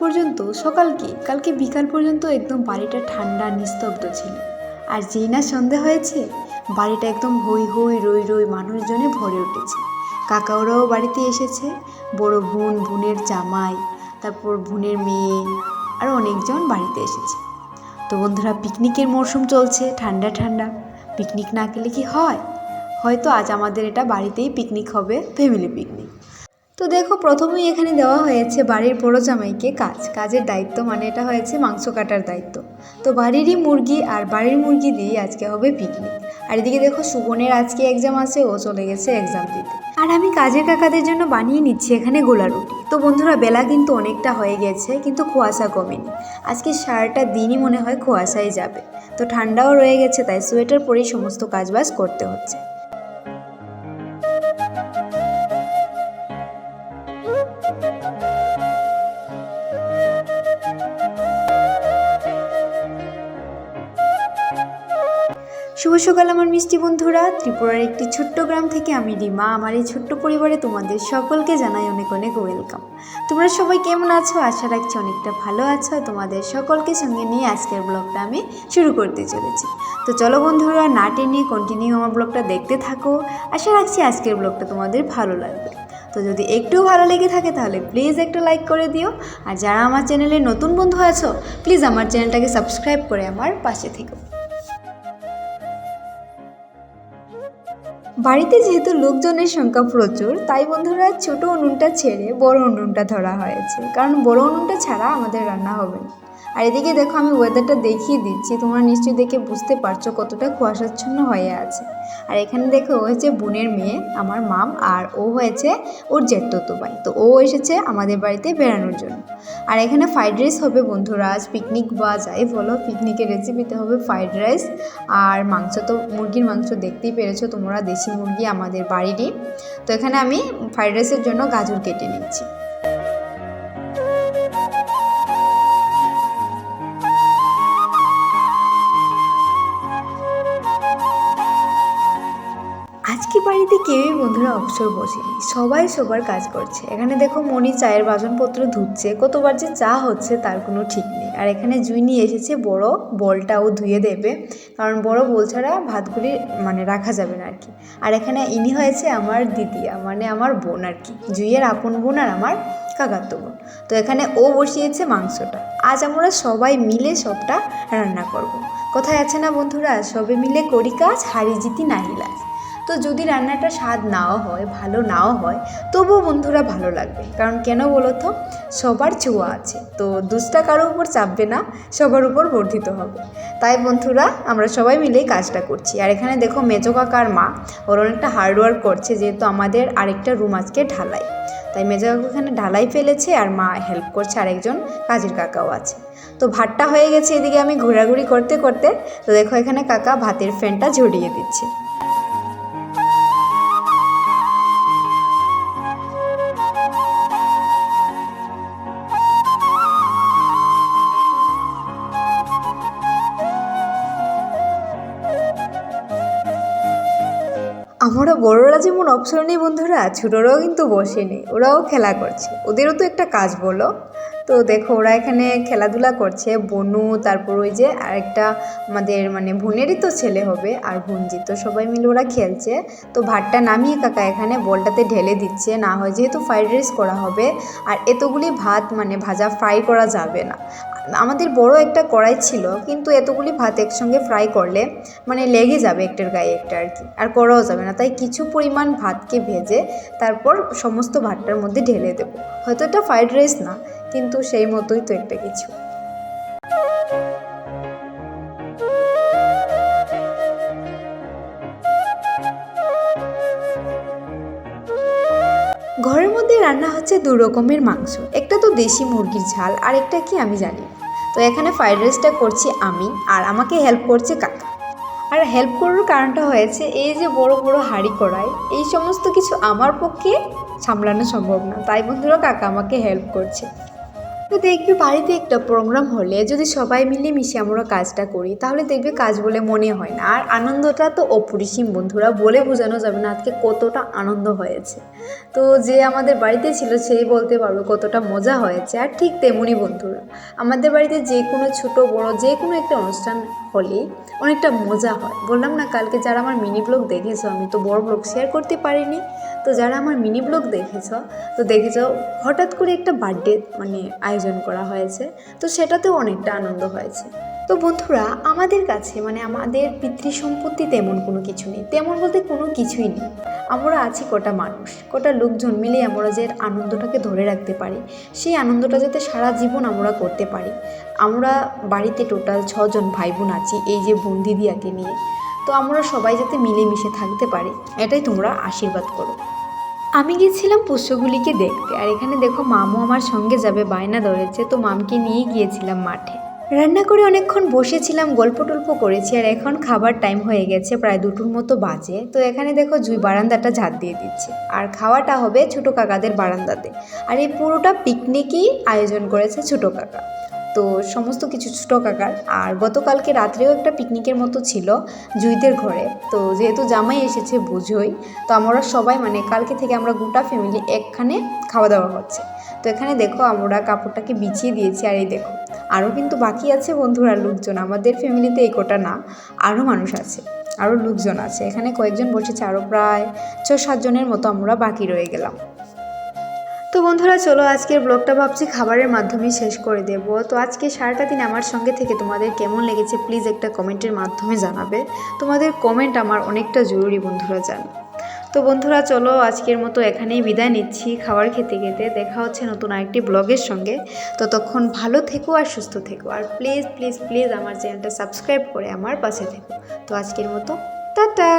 পর্যন্ত সকাল কি? কালকে বিকাল পর্যন্ত একদম বাড়িটা ঠান্ডা, নিস্তব্ধ ছিল। আর যেই না সন্ধে হয়েছে, বাড়িটা একদম হই হই রই রই মানুষজনে ভরে উঠেছে। কাকাওরাও বাড়িতে এসেছে, বড় বোন, বোনের জামাই, তারপর বোনের মেয়ে আরও অনেকজন বাড়িতে এসেছে। তো বন্ধুরা, পিকনিকের মরশুম চলছে, ঠান্ডা ঠান্ডা। পিকনিক না গেলে কি হয়? হয়তো আজ আমাদের এটা বাড়িতেই পিকনিক হবে ফ্যামিলি পিকনিক তো দেখো, প্রথমেই এখানে দেওয়া হয়েছে বাড়ির বড় জামাইকে কাজ। কাজের দায়িত্ব মানে এটা হয়েছে মাংস কাটার দায়িত্ব। তো বাড়িরই মুরগি আর বাড়ির মুরগি দিয়ে আজকে হবে পিকনিক আর এদিকে দেখো, সুবনের আজকে এক্সাম আছে, ও চলে গেছে এক্সাম দিতে। আর আমি কাজের কাকাদের জন্য বানিয়ে নিচ্ছি এখানে গোলা রুটি। তো বন্ধুরা, বেলা কিন্তু অনেকটা হয়ে গেছে, কিন্তু কুয়াশা কমেনি। আজকে সারাটা দিনই মনে হয় কুয়াশায় যাবে। তো ঠান্ডাও রয়ে গেছে, তাই সোয়েটার পরেই সমস্ত কাজবাজ করতে হচ্ছে। শুভ সকাল আমার মিষ্টি বন্ধুরা। ত্রিপুরার একটি ছোট্ট গ্রাম থেকে আমি রিমা। আমার এই ছোট্ট পরিবারে তোমাদের সকলকে জানাই অনেক অনেক ওয়েলকাম তোমরা সবাই কেমন আছো? আশা রাখছি অনেকটা ভালো আছো। তোমাদের সকলকে সঙ্গে নিয়ে আজকের ব্লগটা আমি শুরু করতে চলেছি। তো চলো বন্ধুরা, না টেনে কন্টিনিউ আমার ব্লগটা দেখতে থাকো। আশা রাখছি আজকের ব্লগটা তোমাদের ভালো লাগবে। তো যদি একটু ভালো লেগে থাকে তাহলে প্লিজ একটা লাইক করে দিও। আর যারা আমার চ্যানেলে নতুন বন্ধু আছো প্লিজ আমার চ্যানেলটাকে সাবস্ক্রাইব করে আমার পাশে থেকো। বাড়িতে যেহেতু লোকজনের সংখ্যা প্রচুর, তাই বন্ধুরা ছোট উনুনটা ছেড়ে বড় উনুনটা ধরা হয়েছে। কারণ বড় উনুনটা ছাড়া আমাদের রান্না হবে না। আর এদিকে দেখো আমি ওয়েদারটা দেখিয়ে দিচ্ছি। তোমরা নিশ্চয়ই দেখে বুঝতে পারছ কতটা কুয়াশাচ্ছন্ন হয়ে আছে। আর এখানে দেখো, ও হয়েছে বোনের মেয়ে, আমার মাম, আর ও হয়েছে ওর জেঠতো ভাই তো ও এসেছে আমাদের বাড়িতে বেড়ানোর জন্য। আর এখানে ফ্রাইড রাইস হবে বন্ধুরা, আজ পিকনিক বা যাই বলো পিকনিকের রেসিপিতে হবে ফ্রাইড রাইস আর মাংস তো, মুরগির মাংস দেখতেই পেরেছ তোমরা, দেশি মুরগি আমাদের বাড়িরই। তো এখানে আমি ফ্রাইড রাইসের জন্য গাজর কেটে নিচ্ছি বাড়িতে কেউই বন্ধুরা অবসর বসেনি। সবাই সবার কাজ করছে। এখানে দেখো মনি চায়ের বাসনপত্র ধুচ্ছে। কতবার যে চা হচ্ছে তার কোনো ঠিক নেই। আর এখানে জুই নিয়ে এসেছে বড় বলটাও ধুয়ে দেবে। কারণ বড় বল ছাড়া ভাতগুলি মানে রাখা যাবে না আর কি আর এখানে ইনি হয়েছে আমার দিদিয়া মানে আমার বোন আর কি জুইয়ের আপন বোন আর আমার কাকাতো বোন। তো এখানে ও বসিয়েছে মাংসটা। আজ আমরা সবাই মিলে সবটা রান্না করব। কোথায় আছে না বন্ধুরা? সবে মিলে করি কাজ হারি জিতি নাহিলাজ। তো যদি রান্নাটা স্বাদ নাও হয়, ভালো নাও হয়, তবুও বন্ধুরা ভালো লাগবে। কারণ কেন বলো তো? সবার ছোঁয়া আছে। তো দুষ্টা কারও উপর চাপবে না, সবার উপর বর্ধিত হবে। তাই বন্ধুরা, আমরা সবাই মিলেই কাজটা করছি। আর এখানে দেখো মেজো কাকার মা, ওর অনেকটা হার্ডওয়ার্ক করছে, যেহেতু আমাদের আরেকটা রুম আজকে ঢালাই। তাই মেজো কাকু এখানে ঢালাই ফেলেছে, আর মা হেল্প করছে আরেকজন কাজের কাকাও আছে। তো ভাতটা হয়ে গেছে, এদিকে আমি ঘোরাঘুরি করতে করতে, তো দেখো এখানে কাকা ভাতের ফ্যানটা ঝরিয়ে দিচ্ছে। আমরা বড়রা যেমন অবসর নেই বন্ধুরা, ছোটরাও কিন্তু বসেনি ওরাও খেলা করছে। ওদেরও তো একটা কাজ বলো? তো দেখো, ওরা এখানে খেলাধুলা করছে, বনু, তারপর ওই যে আরেকটা আমাদের মানে বোনেরই তো ছেলে হবে আর ভুঞ্জি তো সবাই মিলে ওরা খেলছে। তো ভাতটা নামিয়ে কাকা এখানে বলটাতে ঢেলে দিচ্ছে, না হয় যেহেতু ফ্রাইড রাইস করা হবে, আর এতগুলি ভাত মানে ভাজা ফ্রাই করা যাবে না। আমাদের বড় একটা কড়াই ছিল, কিন্তু এতগুলি ভাত একসঙ্গে ফ্রাই করলে মানে লেগে যাবে একটার গায়ে একটা আর কি, আর করাও যাবে না। তাই কিছু পরিমাণ ভাতকে ভেজে তারপর সমস্ত ভাতটার মধ্যে ঢেলে দেবো। হয়তো এটা ফ্রাইড রাইস না, কিন্তু সেই মতোই তো একটা কিছু। ঘরের মধ্যে রান্না হচ্ছে দু রকমের মাংস। একটা তো দেশি মুরগির ঝাল আর একটা কি আমি জানি। তো এখানে ফ্রাইড রাইসটা করছি আমি, আর আমাকে হেল্প করছে কাকা। আর হেল্প করার কারণটা হয়েছে, এই যে বড় বড় হাড়ি কড়াই এই সমস্ত কিছু আমার পক্ষে সামলানো সম্ভব না। তাই বন্ধুরা, কাকা আমাকে হেল্প করছে। তো দেখবি বাড়িতে একটা প্রোগ্রাম হলে যদি সবাই মিলেমিশে আমরা কাজটা করি, তাহলে দেখবে কাজ বলে মনে হয় না। আর আনন্দটা তো অপরিসীম বন্ধুরা, বলে বোঝানো যাবে না আজকে কতটা আনন্দ হয়েছে। তো যে আমাদের বাড়িতে ছিল সেই বলতে পারবে কতটা মজা হয়েছে। আর ঠিক তেমনই বন্ধুরা, আমাদের বাড়িতে যে কোনো ছোট, বড় যে কোনো একটা অনুষ্ঠান হলে অনেকটা মজা হয়। বললাম না কালকে যারা আমার মিনি ব্লগ দেখেছ, আমি তো বড় ব্লগ শেয়ার করতে পারিনি। তো যারা আমার মিনি ব্লগ দেখেছ, তো দেখেছ হঠাৎ করে একটা বার্থডে মানে আয়োজন করা হয়েছে। তো সেটাতেও অনেকটা আনন্দ হয়েছে। তো বন্ধুরা, আমাদের কাছে মানে আমাদের পিতৃ সম্পত্তি তেমন কোনো কিছু নেই। তেমন বলতে কোনো কিছুই নেই। আমরা আছি কটা মানুষ, কটা লোকজন মিলে আমরা যে আনন্দটাকে ধরে রাখতে পারি, সেই আনন্দটা যাতে সারা জীবন আমরা করতে পারি। আমরা বাড়িতে টোটাল ছজন ভাই বোন আছি, এই যে বোন দিদিয়াকে নিয়ে। তো আমরা সবাই যাতে মিলেমিশে থাকতে পারি, এটাই তোমরা আশীর্বাদ করো। আমি গিয়েছিলাম পুষ্যগুলিকে দেখতে। আর এখানে দেখো মামু আমার সঙ্গে যাবে, বায়না ধরেছে। তো মামকে নিয়ে গিয়েছিলাম মাঠে। রান্না করে অনেকক্ষণ বসেছিলাম গল্প টল্প করেছি। আর এখন খাবার টাইম হয়ে গেছে, প্রায় দুটোর মতো বাজে। তো এখানে দেখো জুই বারান্দাটা ঝাঁট দিয়ে দিচ্ছে। আর খাওয়াটা হবে ছোটো কাকাদের বারান্দাতে। আর এই পুরোটা পিকনিকই আয়োজন করেছে ছোটো কাকা। তো সমস্ত কিছু ছোটো কাকার আর গতকালকে রাত্রেও একটা পিকনিকের মতো ছিল জুইদের ঘরে। তো যেহেতু জামাই এসেছে বুঝোই, তো আমরা সবাই মানে কালকে থেকে আমরা গোটা ফ্যামিলি একখানে খাওয়া দাওয়া হচ্ছে তো এখানে দেখো আমরা কাপড়টাকে বিছিয়ে দিয়েছি আর এই দেখো, আরও কিন্তু বাকি আছে বন্ধুরা লোকজন, আমাদের ফ্যামিলিতে এই কোটা না, আরও মানুষ আছে, আরও লোকজন আছে। এখানে কয়েকজন বসেছে, আরও প্রায় ছ সাতজনের মতো আমরা বাকি রয়ে গেলাম। তো বন্ধুরা, চলো আজকের ব্লগটা ভাবছি খাবারের মাধ্যমে শেষ করে দেব। তো আজকে সারাটা দিন আমার সঙ্গে থেকে তোমাদের কেমন লেগেছে প্লিজ একটা কমেন্টের মাধ্যমে জানাবে। তোমাদের কমেন্ট আমার অনেকটা জরুরি বন্ধুরা, জান। তো বন্ধুরা, চলো আজকের মতো এখানেই বিদায় নিচ্ছি খাবার খেতে খেতে। দেখা হচ্ছে নতুন আরেকটি ব্লগের সঙ্গে। ততক্ষণ ভালো থেকো আর সুস্থ থেকো। আর প্লিজ প্লিজ প্লিজ আমার চ্যানেলটা সাবস্ক্রাইব করে আমার পাশে থেকো। তো আজকের মতো, টাটা!